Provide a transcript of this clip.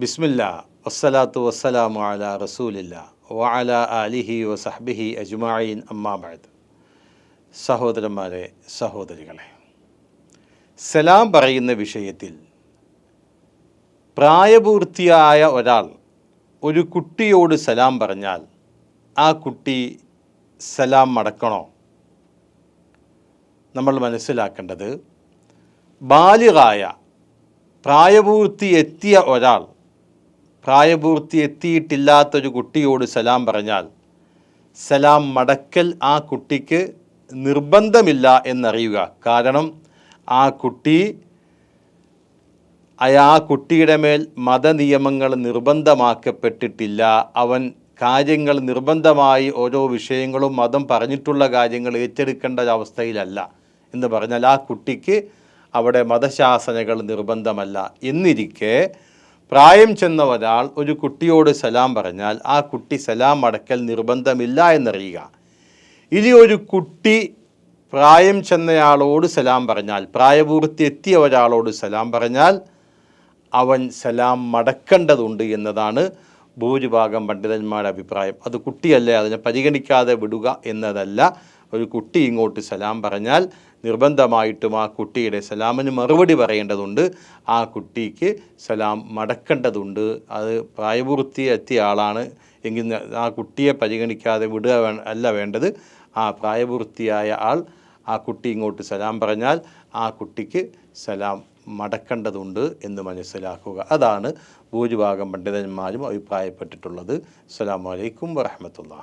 ബിസ്മില്ല വസ്സലാത്തു വസ്സലാമു അല റസൂലില്ല വഅല അലിഹി വസഹ്ബിഹി അജ്മായിൻ അമ്മാബാദ് സഹോദരന്മാരെ സഹോദരികളെ സലാം പറയുന്ന വിഷയത്തിൽ പ്രായപൂർത്തിയായ ഒരാൾ ഒരു കുട്ടിയോട് സലാം പറഞ്ഞാൽ ആ കുട്ടി സലാം മടക്കണോ? നമ്മൾ മനസ്സിലാക്കേണ്ടത് ബാലികായ പ്രായപൂർത്തി എത്തിയ ഒരാൾ പ്രായപൂർത്തി എത്തിയിട്ടില്ലാത്തൊരു കുട്ടിയോട് സലാം പറഞ്ഞാൽ സലാം മടക്കൽ ആ കുട്ടിക്ക് നിർബന്ധമില്ല എന്നറിയുക. കാരണം ആ കുട്ടി ആ കുട്ടിയുടെ മേൽ മതനിയമങ്ങൾ നിർബന്ധമാക്കപ്പെട്ടിട്ടില്ല. അവൻ കാര്യങ്ങൾ നിർബന്ധമായി ഓരോ വിഷയങ്ങളും മതം പറഞ്ഞിട്ടുള്ള കാര്യങ്ങൾ ഏറ്റെടുക്കേണ്ട അവസ്ഥയിലല്ല എന്ന് പറഞ്ഞാൽ ആ കുട്ടിക്ക് അവിടെ മതശാസനകൾ നിർബന്ധമല്ല. എന്നിരിക്കെ പ്രായം ചെന്ന ഒരാൾ ഒരു കുട്ടിയോട് സലാം പറഞ്ഞാൽ ആ കുട്ടി സലാം അടക്കൽ നിർബന്ധമില്ല എന്നറിയുക. ഇനി ഒരു കുട്ടി പ്രായം ചെന്നയാളോട് സലാം പറഞ്ഞാൽ പ്രായപൂർത്തി എത്തിയ ഒരാളോട് സലാം പറഞ്ഞാൽ അവൻ സലാം മടക്കേണ്ടതുണ്ട് എന്നതാണ് ഭൂരിഭാഗം പണ്ഡിതന്മാരുടെ അഭിപ്രായം. അത് കുട്ടിയല്ലേ അതിനെ പരിഗണിക്കാതെ വിടുക എന്നതല്ല. ഒരു കുട്ടി ഇങ്ങോട്ട് സലാം പറഞ്ഞാൽ നിർബന്ധമായിട്ടും ആ കുട്ടിയുടെ സലാമിന് മറുപടി പറയേണ്ടതുണ്ട്. ആ കുട്ടിക്ക് സലാം മടക്കേണ്ടതുണ്ട്. അത് പ്രായപൂർത്തി എത്തിയ ആളാണ്. എങ്കിൽ ആ കുട്ടിയെ പരിഗണിക്കാതെ വിടുക അല്ല വേണ്ടത്. ആ പ്രായപൂർത്തിയായ ആൾ ആ കുട്ടി ഇങ്ങോട്ട് സലാം പറഞ്ഞാൽ ആ കുട്ടിക്ക് സലാം മടക്കേണ്ടതുണ്ട് എന്ന് മനസ്സിലാക്കുക. അതാണ് ഭൂരിഭാഗം പണ്ഡിതന്മാരും അഭിപ്രായപ്പെട്ടിട്ടുള്ളത്. അസ്സലാമു അലൈക്കും വറഹമത്തുള്ള